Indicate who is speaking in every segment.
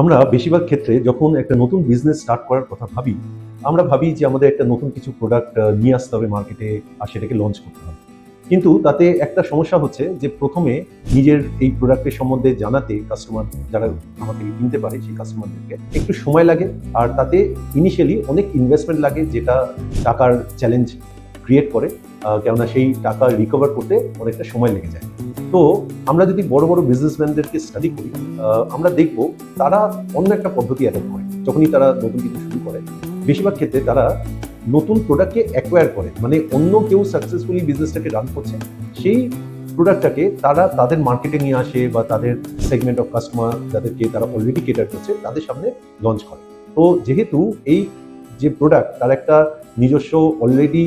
Speaker 1: আমরা বেশিরভাগ ক্ষেত্রে যখন একটা নতুন বিজনেস স্টার্ট করার কথা ভাবি, আমরা ভাবি যে আমাদের একটা নতুন কিছু প্রোডাক্ট নিয়ে আসতে হবে মার্কেটে আর সেটাকে লঞ্চ করতে হবে। কিন্তু তাতে একটা সমস্যা হচ্ছে যে প্রথমে নিজের এই প্রোডাক্টের সম্বন্ধে জানাতে কাস্টমার যারা আমাকে কিনতে পারে, সেই কাস্টমারদেরকে একটু সময় লাগে। আর তাতে ইনিশিয়ালি অনেক ইনভেস্টমেন্ট লাগে যেটা টাকার চ্যালেঞ্জ ক্রিয়েট করে। কেননা সেই টাকা রিকভার করতে অনেকটা সময় লেগে যায়। তো আমরা যদি বড় বড় বিজনেসম্যানদেরকে স্টাডি করি আমরা দেখব তারা অন্য একটা পদ্ধতি অ্যাডপ্ট করে। যখনই তারা নতুন কিছু শুরু করে, বেশিরভাগ ক্ষেত্রে তারা নতুন প্রোডাক্টকে অ্যাকোয়ার করে। মানে অন্য কেউ সাকসেসফুলি বিজনেসটাকে রান করছে, সেই প্রোডাক্টটাকে তারা তাদের মার্কেটে নিয়ে আসে বা তাদের সেগমেন্ট অফ কাস্টমার যাদেরকে তারা অলরেডি কেটার করছে, তাদের সামনে লঞ্চ করে। তো যেহেতু এই যে প্রোডাক্ট তার একটা নিজস্ব অলরেডি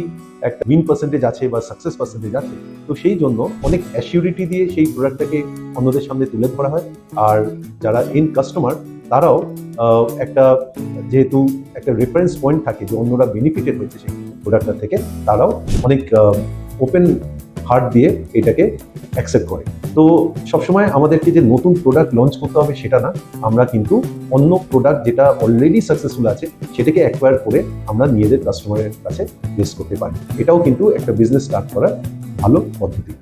Speaker 1: একটা উইন পার্সেন্টেজ আছে বা সাকসেস পার্সেন্টেজ আছে, তো সেই জন্য অনেক অ্যাসিউরিটি দিয়ে সেই প্রোডাক্টটাকে অন্যদের সামনে তুলে ধরা হয়। আর যারা ইন কাস্টমার তারাও একটা যেহেতু একটা রেফারেন্স পয়েন্ট থাকে যে অন্যরা বেনিফিটেড হয়েছে সেই প্রোডাক্টটা থেকে, তারাও অনেক ওপেন হার্ট দিয়ে এটাকে অ্যাকসেপ্ট করে। তো সবসময় আমাদেরকে যে নতুন প্রোডাক্ট লঞ্চ করতে হবে সেটা না, আমরা কিন্তু অন্য প্রোডাক্ট যেটা অলরেডি সাকসেসফুল আছে, সেটাকে অ্যাকোয়ার করে আমরা নিজেদের কাস্টমারের কাছে প্লেস করতে পারি। এটাও কিন্তু একটা বিজনেস স্টার্ট করার ভালো পদ্ধতি।